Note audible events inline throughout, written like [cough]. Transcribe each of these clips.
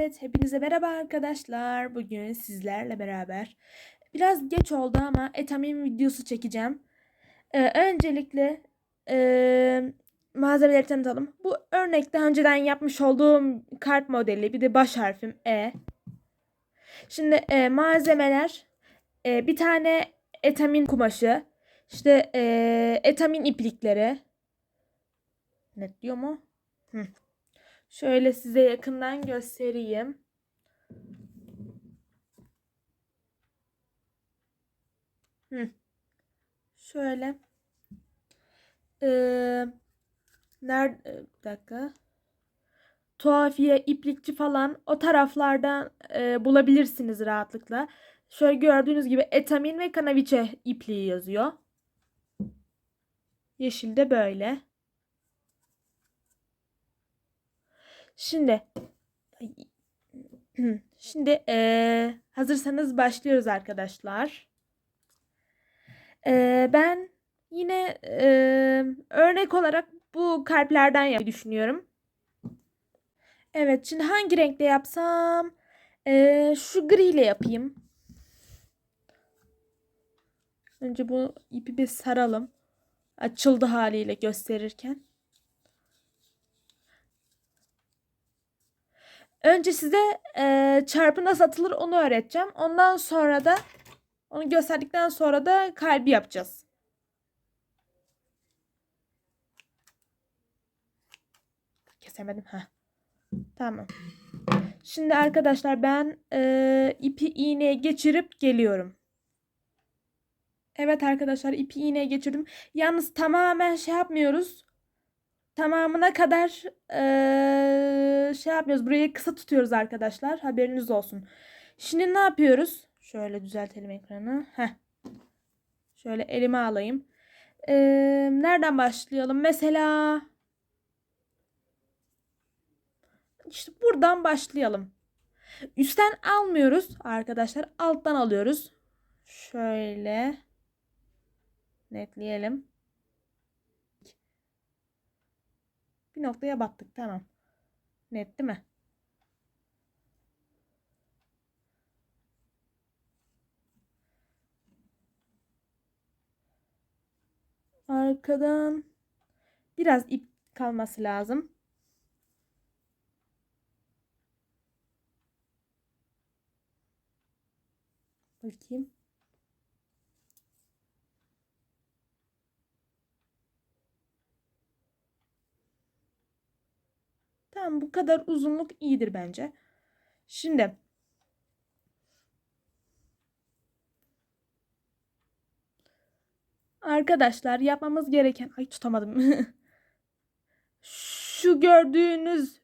Evet, hepinize merhaba arkadaşlar. Bugün sizlerle beraber biraz geç oldu ama etamin videosu çekeceğim. Ee, öncelikle ee, malzemeleri tanıtalım. Bu örnekte önceden yapmış olduğum kart modeli bir de baş harfim E. Şimdi ee, malzemeler ee, bir tane etamin kumaşı, işte ee, etamin iplikleri. Net diyor mu? Hı. Şöyle size yakından göstereyim. Hı. Şöyle. Ee, nerede? Bir dakika. Tuhafiye, iplikçi falan o taraflardan e, bulabilirsiniz rahatlıkla. Şöyle gördüğünüz gibi etamin ve kanaviçe ipliği yazıyor. Yeşil de böyle. Şimdi [clears throat] şimdi eee, hazırsanız başlıyoruz arkadaşlar. Eee, ben yine eee, örnek olarak bu kalplerden yapmayı düşünüyorum. Evet, şimdi hangi renkle yapsam? Eee, şu gri ile yapayım. Önce bu ipi bir saralım. Açıldı haliyle gösterirken. Önce size e, çarpı nasıl atılır onu öğreteceğim. Ondan sonra da onu gösterdikten sonra da kalbi yapacağız. Kesemedim. ha. Tamam. Şimdi arkadaşlar ben e, ipi iğneye geçirip geliyorum. Evet arkadaşlar ipi iğneye geçirdim. Yalnız tamamen şey yapmıyoruz tamamına kadar eee, şey yapmıyoruz. Burayı kısa tutuyoruz arkadaşlar. Haberiniz olsun. Şimdi ne yapıyoruz? Şöyle düzeltelim ekranı. Heh. Şöyle elime alayım. Eee, nereden başlayalım? Mesela işte buradan başlayalım. Üstten almıyoruz arkadaşlar. Alttan alıyoruz. Şöyle netleyelim. Bir noktaya battık. Tamam. Net değil mi? Arkadan biraz ip kalması lazım. Bakayım. Tamam bu kadar uzunluk iyidir bence. Şimdi arkadaşlar yapmamız gereken ay tutamadım. [laughs] Şu gördüğünüz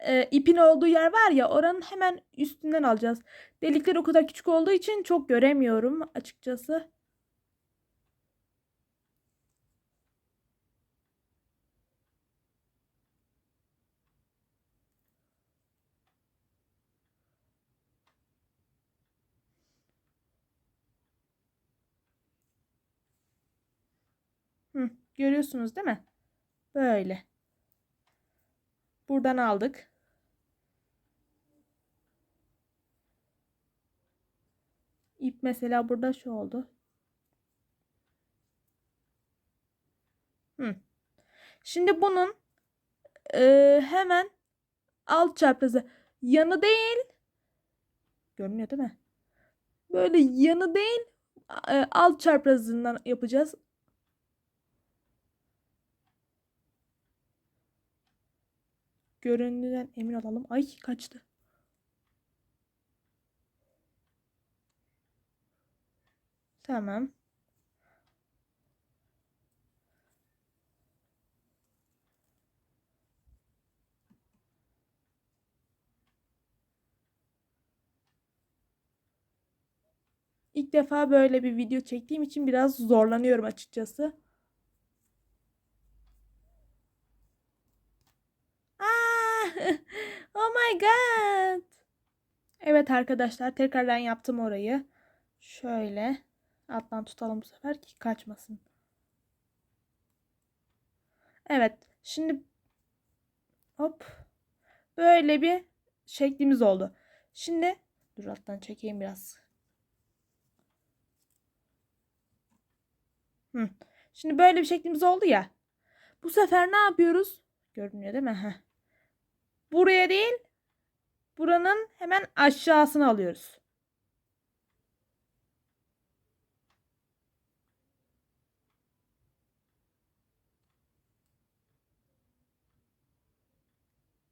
e, ipin olduğu yer var ya oranın hemen üstünden alacağız. Delikler o kadar küçük olduğu için çok göremiyorum açıkçası. Hı, görüyorsunuz değil mi? Böyle. Buradan aldık. İp mesela burada şu oldu. Hı. Şimdi bunun e, hemen alt çaprazı yanı değil. Görünüyor değil mi? Böyle yanı değil e, alt çaprazından yapacağız. Göründüğünden emin olalım. Ay kaçtı. Tamam. İlk defa böyle bir video çektiğim için biraz zorlanıyorum açıkçası. Aa! Oh god. Evet arkadaşlar tekrardan yaptım orayı. Şöyle alttan tutalım bu sefer ki kaçmasın. Evet. Şimdi hop böyle bir şeklimiz oldu. Şimdi dur alttan çekeyim biraz. Hı. Şimdi böyle bir şeklimiz oldu ya. Bu sefer ne yapıyoruz? Görünüyor değil mi? Heh. Buraya değil, buranın hemen aşağısını alıyoruz.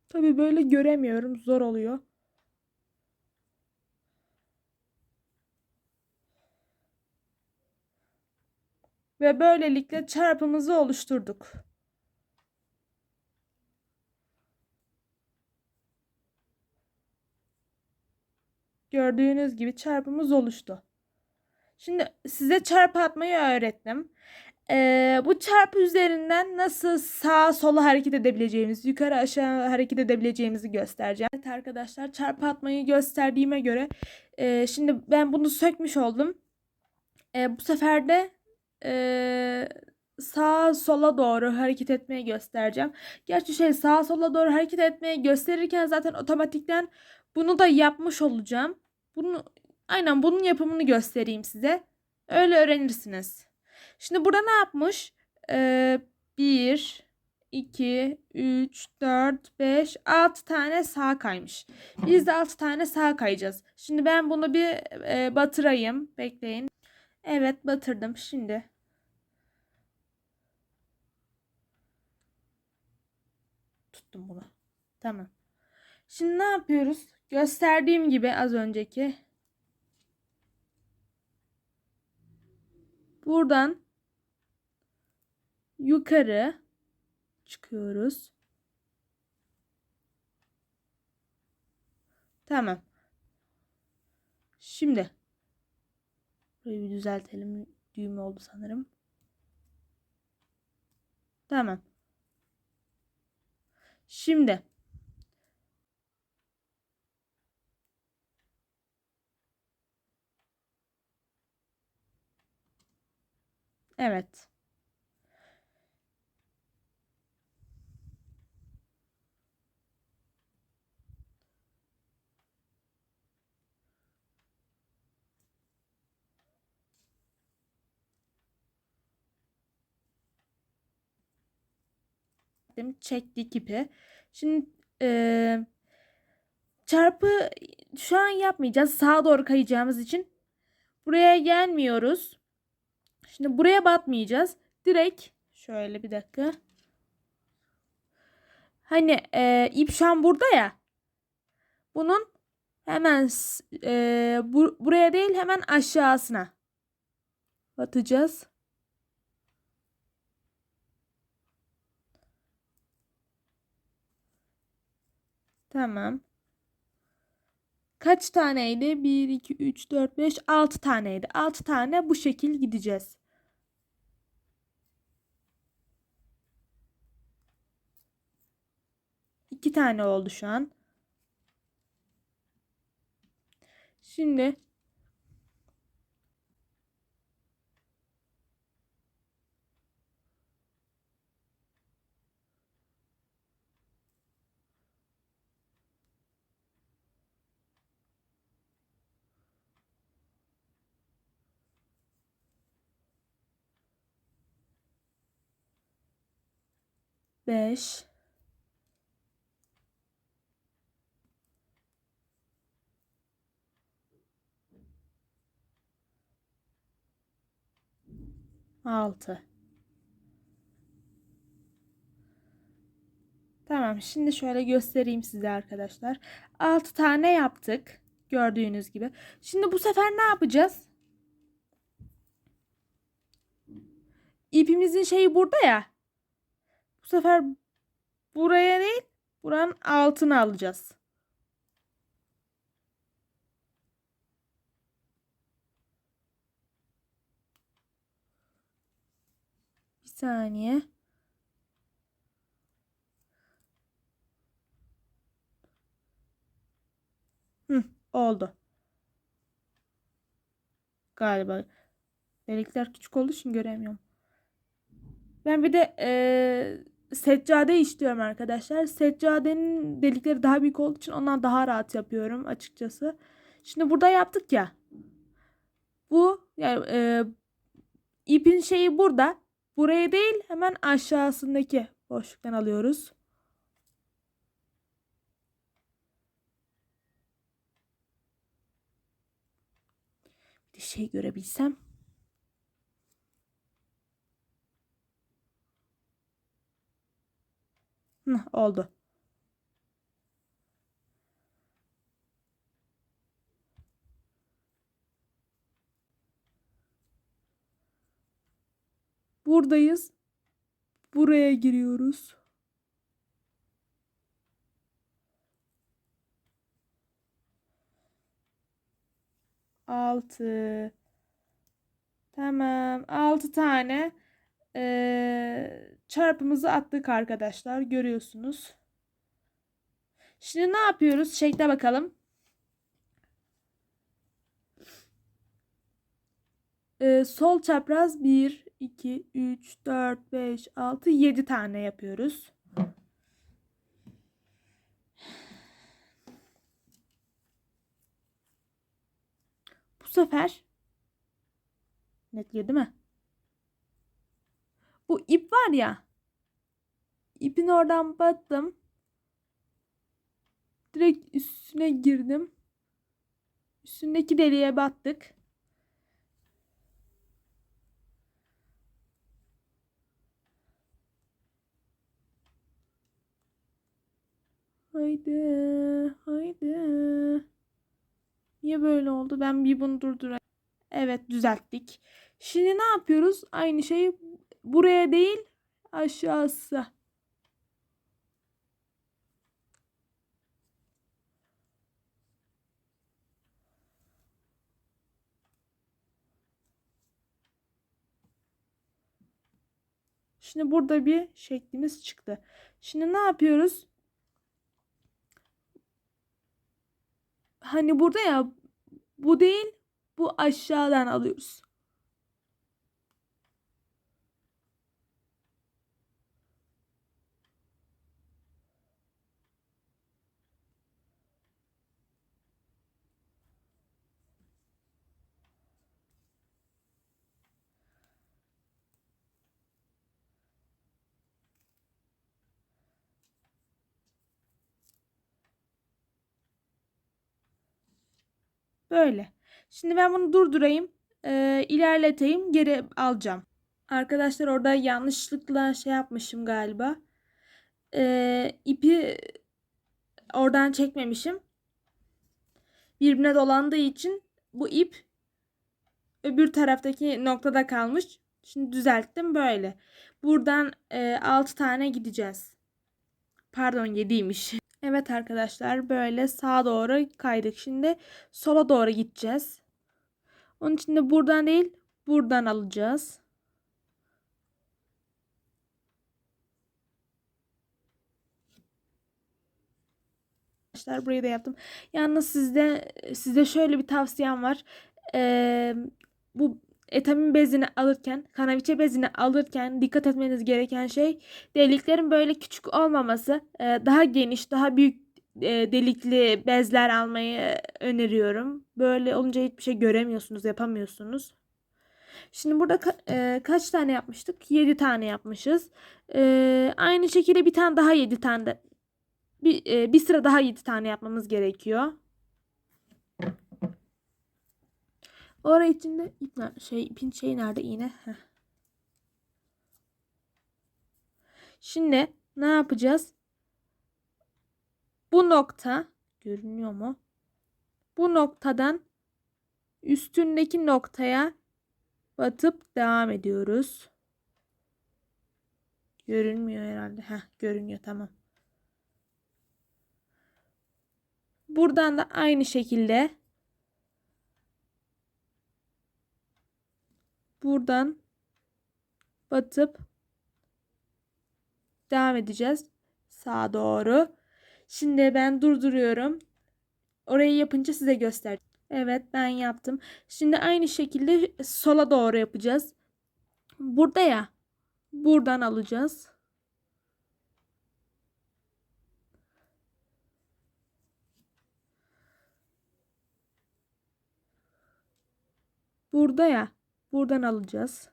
Tabii böyle göremiyorum. Zor oluyor. Ve böylelikle çarpımızı oluşturduk. Gördüğünüz gibi çarpımız oluştu. Şimdi size çarpı atmayı öğrettim. Ee, bu çarpı üzerinden nasıl sağa sola hareket edebileceğimizi, yukarı aşağı hareket edebileceğimizi göstereceğim. Evet arkadaşlar çarpı atmayı gösterdiğime göre e, şimdi ben bunu sökmüş oldum. E, bu sefer de e, sağa sola doğru hareket etmeyi göstereceğim. Gerçi şey sağa sola doğru hareket etmeyi gösterirken zaten otomatikten bunu da yapmış olacağım. Bunu aynen bunun yapımını göstereyim size. Öyle öğrenirsiniz. Şimdi burada ne yapmış? Ee, 1, 2, 3, 4, 5, 6 tane sağ kaymış. Biz de 6 tane sağ kayacağız. Şimdi ben bunu bir e, batırayım. Bekleyin. Evet batırdım. Şimdi. Tuttum bunu. Tamam. Şimdi ne yapıyoruz? Gösterdiğim gibi az önceki. Buradan yukarı çıkıyoruz. Tamam. Şimdi burayı bir düzeltelim. Düğme oldu sanırım. Tamam. Şimdi Evet. çektik ipi. Şimdi e, çarpı şu an yapmayacağız. Sağa doğru kayacağımız için buraya gelmiyoruz. Şimdi buraya batmayacağız. Direkt şöyle bir dakika. Hani e, ip şu burada ya. Bunun hemen e, bu, buraya değil hemen aşağısına batacağız. Tamam. Kaç taneydi? 1, 2, 3, 4, 5, 6 taneydi. 6 tane bu şekil gideceğiz. İki tane oldu şu an. Şimdi beş altı Tamam şimdi şöyle göstereyim size arkadaşlar. 6 tane yaptık. Gördüğünüz gibi. Şimdi bu sefer ne yapacağız? İpimizin şeyi burada ya. Bu sefer buraya değil buranın altını alacağız. Saniye. Hı, oldu. Galiba. Delikler küçük olduğu için göremiyorum. Ben bir de ee, seccade işliyorum arkadaşlar. Seccadenin delikleri daha büyük olduğu için ondan daha rahat yapıyorum açıkçası. Şimdi burada yaptık ya. Bu yani e, ipin şeyi burada. Buraya değil hemen aşağısındaki boşluktan alıyoruz. Bir şey görebilsem. Hı, oldu. Buradayız. Buraya giriyoruz. Altı. Tamam. Altı tane ee, çarpımızı attık arkadaşlar. Görüyorsunuz. Şimdi ne yapıyoruz? Şekle bakalım. Ee, sol çapraz 1, 2, 3, 4, 5, 6, 7 tane yapıyoruz. Bu sefer netliyor değil mi? Bu ip var ya. İpin oradan battım. Direkt üstüne girdim. Üstündeki deliğe battık. Haydi, haydi. Niye böyle oldu? Ben bir bunu durdurayım. Evet, düzelttik. Şimdi ne yapıyoruz? Aynı şeyi buraya değil, aşağısı. Şimdi burada bir şeklimiz çıktı. Şimdi ne yapıyoruz? Hani burada ya bu değil bu aşağıdan alıyoruz. Böyle. Şimdi ben bunu durdurayım. E, ilerleteyim. Geri alacağım. Arkadaşlar orada yanlışlıkla şey yapmışım galiba. E, ipi oradan çekmemişim. Birbirine dolandığı için bu ip öbür taraftaki noktada kalmış. Şimdi düzelttim böyle. Buradan e, 6 tane gideceğiz. Pardon 7'ymiş. Evet arkadaşlar böyle sağa doğru kaydık. Şimdi sola doğru gideceğiz. Onun için de buradan değil buradan alacağız. Arkadaşlar burayı da yaptım. Yalnız sizde size şöyle bir tavsiyem var. Ee, bu etamin bezini alırken, kanaviçe bezini alırken dikkat etmeniz gereken şey deliklerin böyle küçük olmaması. E, daha geniş, daha büyük e, delikli bezler almayı öneriyorum. Böyle olunca hiçbir şey göremiyorsunuz, yapamıyorsunuz. Şimdi burada ka e, kaç tane yapmıştık? 7 tane yapmışız. E, aynı şekilde bir tane daha 7 tane de bir, e, bir sıra daha 7 tane yapmamız gerekiyor. Oraya içinde ip? Şey, ipin şeyi nerede iğne? Heh. Şimdi ne yapacağız? Bu nokta görünüyor mu? Bu noktadan üstündeki noktaya batıp devam ediyoruz. Görünmüyor herhalde. Heh, görünüyor tamam. Buradan da aynı şekilde buradan batıp devam edeceğiz sağa doğru. Şimdi ben durduruyorum. Orayı yapınca size göster. Evet ben yaptım. Şimdi aynı şekilde sola doğru yapacağız. Burada ya. Buradan alacağız. Burada ya. Buradan alacağız.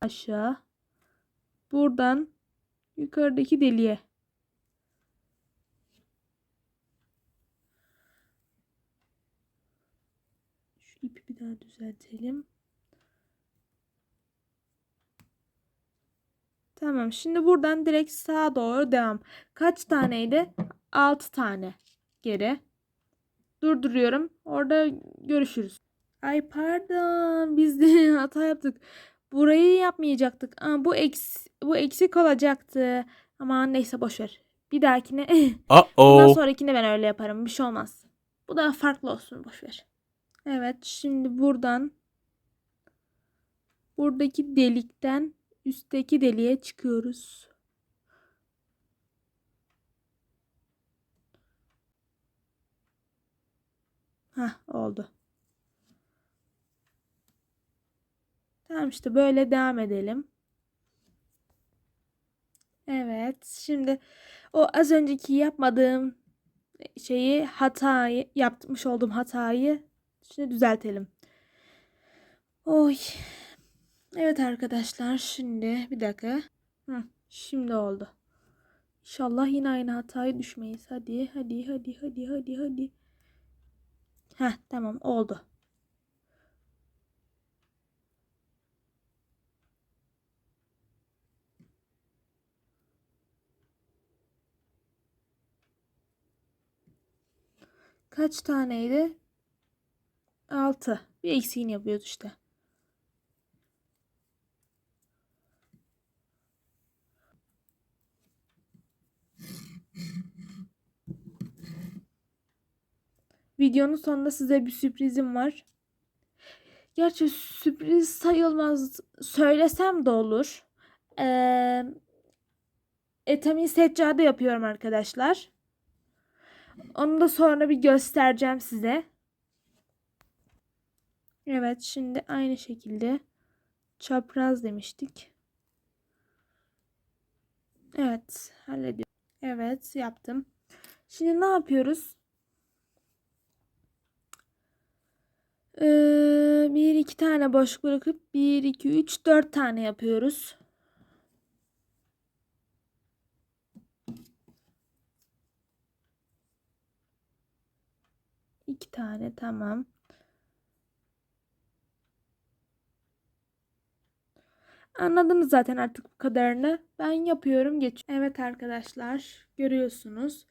Aşağı. Buradan yukarıdaki deliğe. Şu ipi bir daha düzeltelim. Tamam. Şimdi buradan direkt sağa doğru devam. Kaç taneydi? 6 tane. Geri. Durduruyorum. Orada görüşürüz. Ay pardon. Biz de [laughs] hata yaptık. Burayı yapmayacaktık. Aa, bu eks bu eksik olacaktı. Ama neyse boş ver. Bir dahakine [laughs] bundan Uh-oh. sonrakine ben öyle yaparım. Bir şey olmaz. Bu daha farklı olsun. Boş ver. Evet. Şimdi buradan buradaki delikten üstteki deliğe çıkıyoruz. Hah oldu. Tamam işte böyle devam edelim. Evet. Şimdi o az önceki yapmadığım şeyi hatayı yapmış olduğum hatayı şimdi düzeltelim. Oy. Evet arkadaşlar şimdi bir dakika. Hı, şimdi oldu. İnşallah yine aynı hataya düşmeyiz. Hadi hadi hadi hadi hadi hadi. Heh tamam oldu. Kaç taneydi? 6. Bir eksiğini yapıyoruz işte. Videonun sonunda size bir sürprizim var. Gerçi sürpriz sayılmaz. Söylesem de olur. Ee, etamin seccade yapıyorum arkadaşlar. Onu da sonra bir göstereceğim size. Evet şimdi aynı şekilde çapraz demiştik. Evet hallediyorum. Evet yaptım. Şimdi ne yapıyoruz? Ee, bir iki tane boşluk bırakıp bir iki üç dört tane yapıyoruz. İki tane tamam. Anladınız zaten artık bu kadarını. Ben yapıyorum geç. Evet arkadaşlar görüyorsunuz.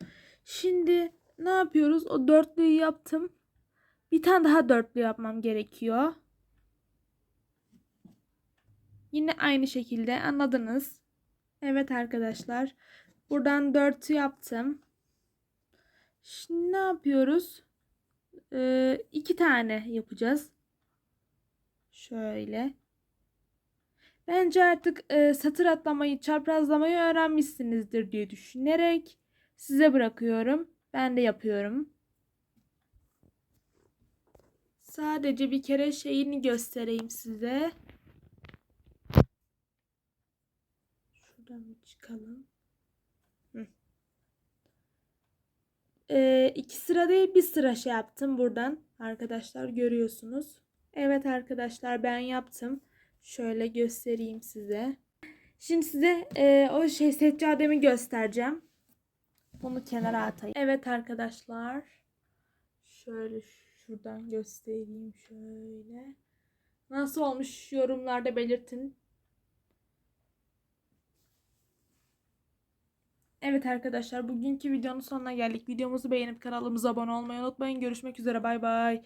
Şimdi ne yapıyoruz? O dörtlüyü yaptım. Bir tane daha dörtlü yapmam gerekiyor. Yine aynı şekilde anladınız. Evet arkadaşlar. Buradan dörtü yaptım. Şimdi ne yapıyoruz? Ee, iki tane yapacağız. Şöyle. Bence artık e, satır atlamayı, çaprazlamayı öğrenmişsinizdir diye düşünerek size bırakıyorum. Ben de yapıyorum. Sadece bir kere şeyini göstereyim size. Şuradan bir çıkalım. Hı. Ee, iki sıra değil bir sıra şey yaptım buradan. Arkadaşlar görüyorsunuz. Evet arkadaşlar ben yaptım. Şöyle göstereyim size. Şimdi size e, o şey seccademi göstereceğim. Bunu kenara atayım. Evet arkadaşlar. Şöyle şuradan göstereyim şöyle. Nasıl olmuş yorumlarda belirtin. Evet arkadaşlar bugünkü videonun sonuna geldik. Videomuzu beğenip kanalımıza abone olmayı unutmayın. Görüşmek üzere bay bay.